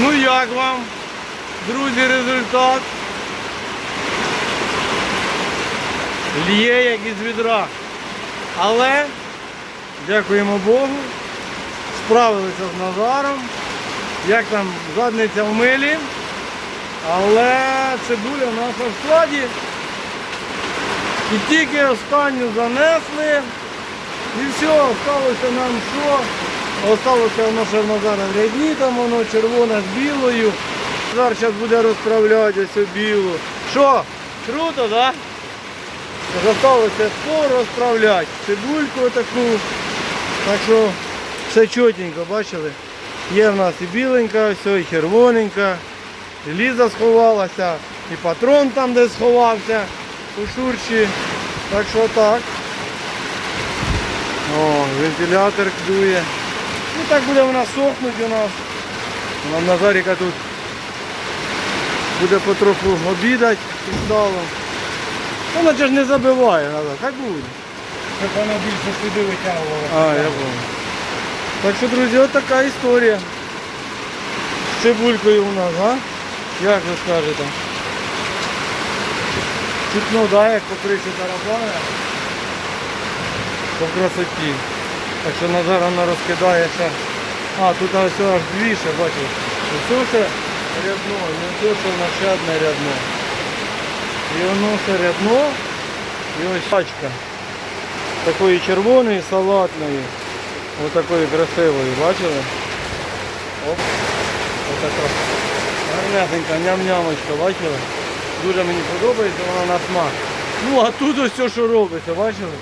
Ну як вам, друзі, результат? Лє як із відра. Але, дякуємо Богу, справилися з Назаром. Як там задниця в милі. Але цибуля в складі. І тільки останню занесли. І все, осталося нам що? Осталося воно ще в Назара в рядні, там воно червоне з білою. Назар зараз буде розправляти ось білу. Що? Круто, так? Да? Залишилося порозправляти. Цибульку таку. Так що все чотенько, бачили? Є в нас і біленька, все, і червоненька. І Ліза сховалася, і патрон там де сховався у шурчі. Так що так. О, вентилятор дує. Ну так буде вона сохнути у нас. Нам Назаріка тут буде потроху обідати із салом. Вона ж не забиває, Назар, так буде. Щоб воно більше сюди витягувало. А, я понял. Так що, друзі, от така історія. З цибулькою у нас, а? Як ви скажете? Чутно, да, як по криші тарабана. По красоті. Так що Назар вона розкидає ще. А, тут ось аж дві ще, бачиш. Ось ще рядно, не то, що нащадне рядно. І воно ще рядно. І ось пачка. Такої червоної, салатної. Ось такої красивої, бачили? Оп. Ось така. Гарнесенька, ням-нямочка, бачили? Дуже мені подобається вона на смак. Ну а тут ось все, що робиться, бачили?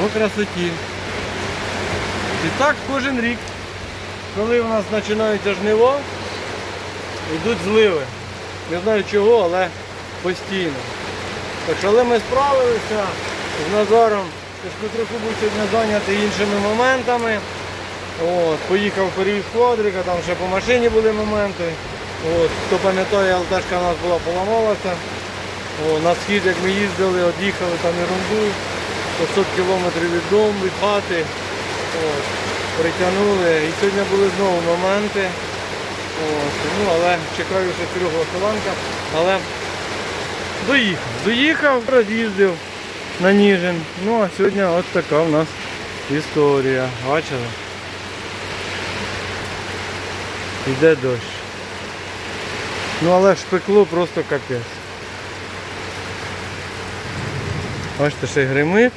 По красоті. І так кожен рік, коли у нас починаються жнива, йдуть зливи. Не знаю чого, але постійно. Так що, але ми справилися з Назаром. Трохи був сьогодні зайнятий іншими моментами. От, поїхав перевіз квадрика, там ще по машині були моменти. От, хто пам'ятає, ЛТшка у нас була поламалася. О, на схід, як ми їздили, од'їхали там ерунду, 500 кілометрів від дому, від хати. От, притягнули. І сьогодні були знову моменти. От, ну, але чекаю, що Серега Соланка. Але доїхав. Доїхав, роз'їздив на Ніжин. Ну а сьогодні от така в нас історія. Бачили? Йде дощ. Ну але ж пекло просто капець. Бачите, ще й гримить.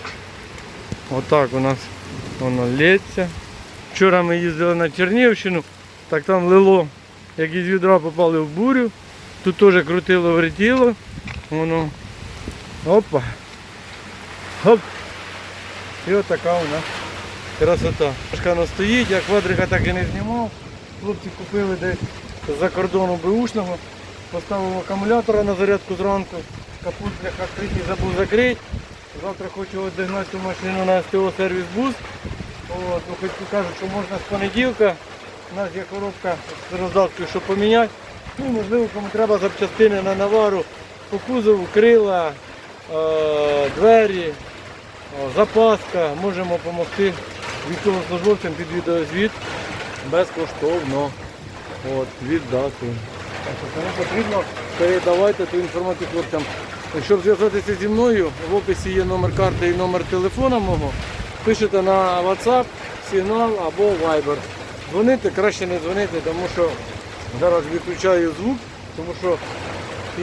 Отак у нас воно лється. Вчора ми їздили на Чернівщину, так там лило, як із відра попали в бурю. Тут теж крутило, вертіло. Воно. Опа. Хоп. І от така у нас красота. Воно стоїть, я квадрика так і не знімав. Хлопці купили десь за кордону беушного. Поставив акумулятора на зарядку зранку. Капут для відкритий забув закрити. Завтра хочу одігнати ту машину на СТО сервіс буст. От, ну, хоч кажуть, що можна з понеділка. У нас є коробка з роздавкою, щоб поміняти. Ну, можливо, кому треба запчастини на навару по кузову, крила, е, двері, запаска. Можемо допомогти військовослужбовцям під відеозвіт безкоштовно От, віддати. Так що Кому потрібно, передавайте ту інформацію хлопцям. Щоб зв'язатися зі мною, в описі є номер карти і номер телефона мого. Пишете на WhatsApp, сигнал або Viber. Дзвоните, краще не дзвонити, тому що зараз виключаю звук, тому що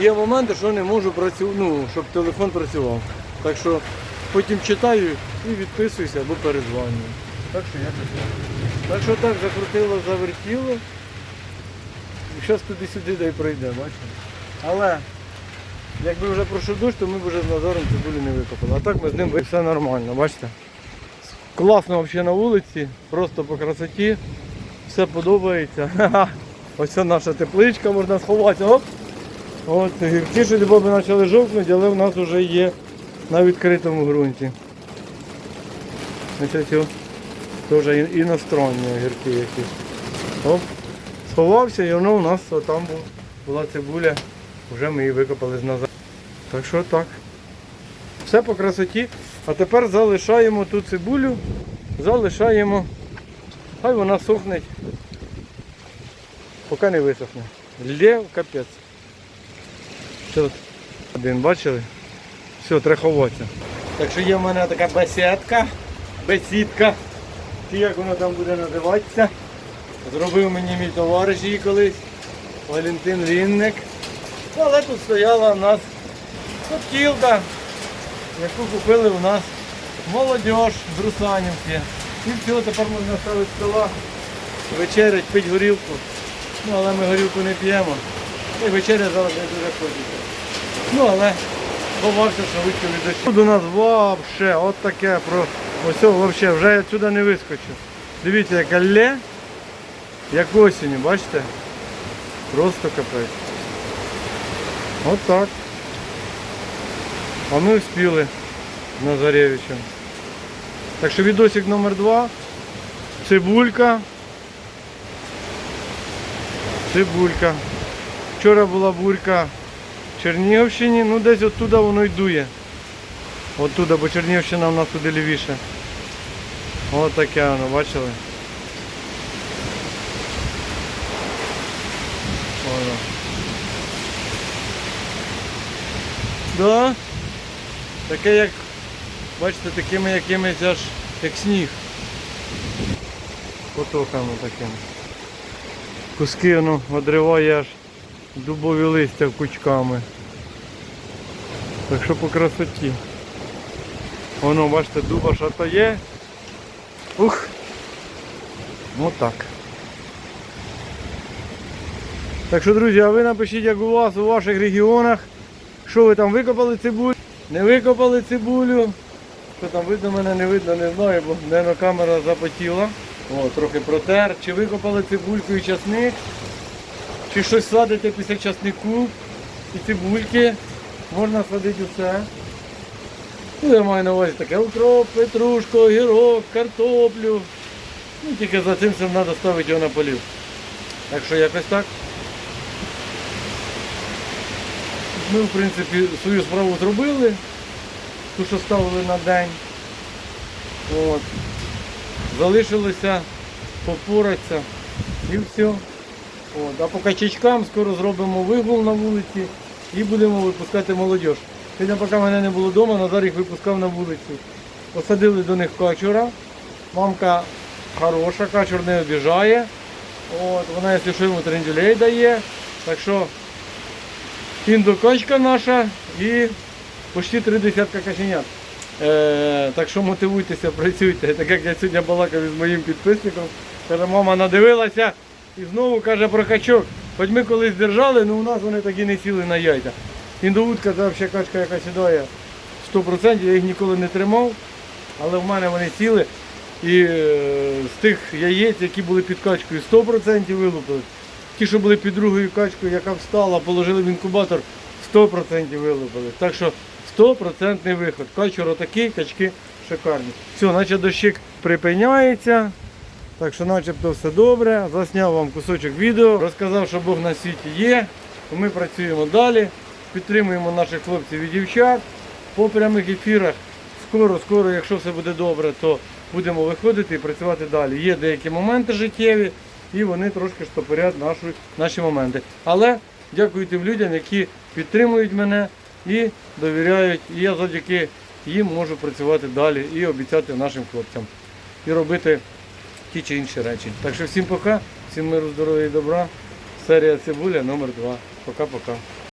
є моменти, що не можу працювати, ну, щоб телефон працював. Так що потім читаю і відписуюся або перезвонюю. Так що я так. Так що так закрутило, завертіло. І зараз туди-сюди дай пройде, бачите. Але якби вже пройшов дощ, то ми б вже з Назаром цибулі не викопали. А так ми з ним все нормально, бачите. Класно взагалі на вулиці, просто по красоті. Все подобається. Ось це наша тепличка, можна сховати. Оп. От, гірки що боби почали жовкнути, але в нас вже є на відкритому ґрунті. Ось теж іностранні огірки якісь. Оп. Сховався і воно у нас там була цибуля, вже ми її викопали з назад. Так що так. Все по красоті. А тепер залишаємо ту цибулю, залишаємо. Хай вона сохне поки не висохне. Лє капець. Один бачили? Все, треба. Так що є в мене така бесідка, бесідка. Чи як воно там буде називатися? Зробив мені мій товариш її колись. Валентин Вінник. Але тут стояла у нас коптілка, яку купили у нас молодь з Русанівки. І все, тепер можна ставити стола, вечерять, пить горілку. Ну, але ми горілку не п'ємо. І вечеря зараз не дуже хочеться. Ну, але ховався, що вийшов від. Тут у нас вообще от таке про ось вообще, вже я сюди не вискочу. Дивіться, яка лє, як осінню, бачите? Просто капець. От так. А ми вспіли Назаревичем. Так що відосик номер два. Цибулька. Цибулька. Вчора була бурька в Чернігівщині, ну десь оттуда воно й дує. Оттуда, бо Чернігівщина в нас туди лівіше. Ось таке воно, бачили? Воно. Да. Таке як, бачите, такими якимись аж як сніг. Потоками такими. Куски воно одриває аж дубові листя кучками. Так що по красоті. Воно, бачите, дуба шата є. Ух! Отак. Так що, друзі, а ви напишіть, як у вас, у ваших регіонах. Що ви там викопали цибулю? Не викопали цибулю. Що там видно мене, не видно, не знаю, бо мабуть, камера запотіла. О, трохи протер. Чи викопали цибульку і часник, чи щось садите після часнику і цибульки. Можна садити усе. Ну, я маю на увазі таке укроп, петрушку, огірок, картоплю. Ну, тільки за цим треба ставити його на полів. Так що якось так. Ми, в принципі, свою справу зробили, ту, що ставили на день. От. Залишилося попоратися і все. От. А по качачкам скоро зробимо вигул на вулиці і будемо випускати молодь. Сьогодні, поки мене не було вдома, Назар їх випускав на вулицю. Посадили до них качура. Мамка хороша, качур не обіжає. От. Вона, якщо що, йому трендюлей дає. Так що індокачка наша і почти три десятка каченят. Е, так що мотивуйтеся, працюйте. Так як я сьогодні балакав із моїм підписником, каже, мама надивилася і знову каже про качок. Хоч ми колись держали, але у нас вони такі не сіли на яйця. Індоутка це взагалі качка, яка сідає 100%, я їх ніколи не тримав, але в мене вони сіли. І е, з тих яєць, які були під качкою, 100% вилупили. Ті, що були під другою качкою, яка встала, положили в інкубатор, 100% вилупили. Так що 100% виход. Качур отакий, качки шикарні. Все, наче дощик припиняється. Так що начебто все добре. Засняв вам кусочок відео, розказав, що Бог на світі є. Ми працюємо далі, підтримуємо наших хлопців і дівчат по прямих ефірах. Скоро, скоро, якщо все буде добре, то будемо виходити і працювати далі. Є деякі моменти життєві, і вони трошки штопорять наші, наші моменти. Але дякую тим людям, які підтримують мене і довіряють. І я завдяки їм можу працювати далі і обіцяти нашим хлопцям. І робити ті чи інші речі. Так що всім пока, всім миру, здоров'я і добра. Серія цибуля номер 2 Пока-пока.